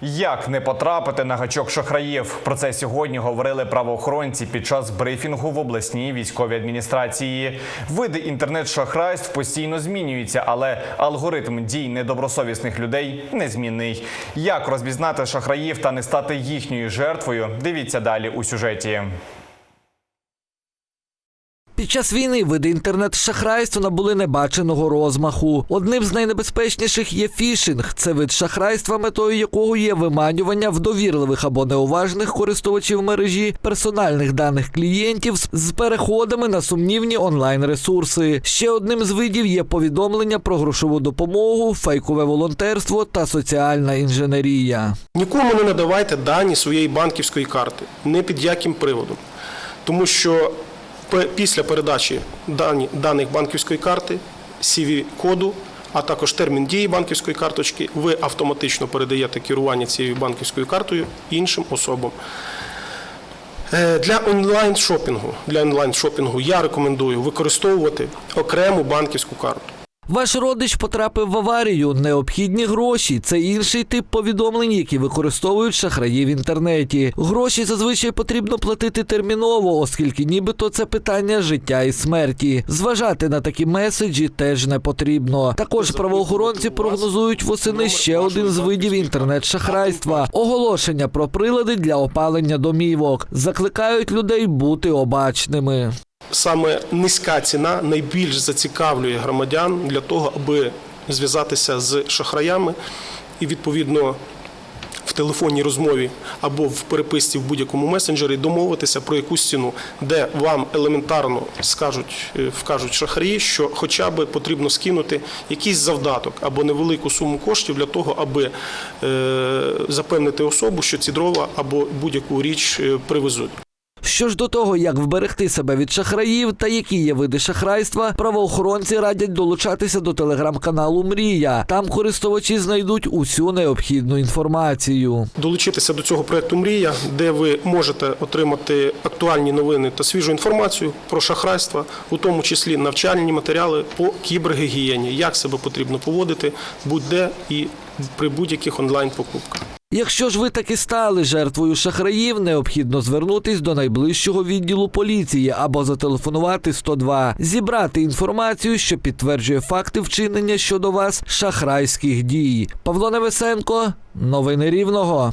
Як не потрапити на гачок шахраїв? Про це сьогодні говорили правоохоронці під час брифінгу в обласній військовій адміністрації. Види інтернет-шахрайств постійно змінюються, але алгоритм дій недобросовісних людей незмінний. Як розпізнати шахраїв та не стати їхньою жертвою? Дивіться далі у сюжеті. Під час війни види інтернет-шахрайства набули небаченого розмаху. Одним з найнебезпечніших є фішинг. Це вид шахрайства, метою якого є виманювання в довірливих або неуважних користувачів мережі персональних даних клієнтів з- переходами на сумнівні онлайн-ресурси. Ще одним з видів є повідомлення про грошову допомогу, фейкове волонтерство та соціальна інженерія. Нікому не надавайте дані своєї банківської карти, не під яким приводом. Тому що після передачі даних банківської карти, CV-коду, а також термін дії банківської карточки, ви автоматично передаєте керування цією банківською картою іншим особам. Е, Для онлайн-шопінгу, для онлайн-шопінгу я рекомендую використовувати окрему банківську карту. Ваш родич потрапив в аварію. Необхідні гроші. Це інший тип повідомлень, які використовують шахраї в інтернеті. Гроші зазвичай потрібно платити терміново, оскільки нібито це питання життя і смерті. Зважати на такі меседжі теж не потрібно. Також правоохоронці прогнозують восени ще один з видів інтернет-шахрайства оголошення про прилади для опалення домівок. Закликають людей бути обачними. Саме низька ціна найбільш зацікавлює громадян для того, аби зв'язатися з шахраями і відповідно. В телефонній розмові або в переписці в будь-якому месенджері домовитися про якусь ціну, де вам елементарно скажуть, е, вкажуть шахраї, що хоча б потрібно скинути якийсь завдаток або невелику суму коштів для того, аби е, запевнити особу, що ці дрова або будь-яку річ е, привезуть. Що ж до того, як вберегти себе від шахраїв та які є види шахрайства, правоохоронці радять долучатися до телеграм-каналу Мрія. Там користувачі знайдуть усю необхідну інформацію. долучитися до цього проекту Мрія, де ви можете отримати актуальні новини та свіжу інформацію про шахрайства, у тому числі навчальні матеріали по кібергігієні, як себе потрібно поводити будь-де і при будь-яких онлайн-покупках. Якщо ж ви таки стали жертвою шахраїв, необхідно звернутись до найближчого відділу поліції або зателефонувати 102, зібрати інформацію, що підтверджує факти вчинення щодо вас шахрайських дій. Павло Невесенко, новини Рівного.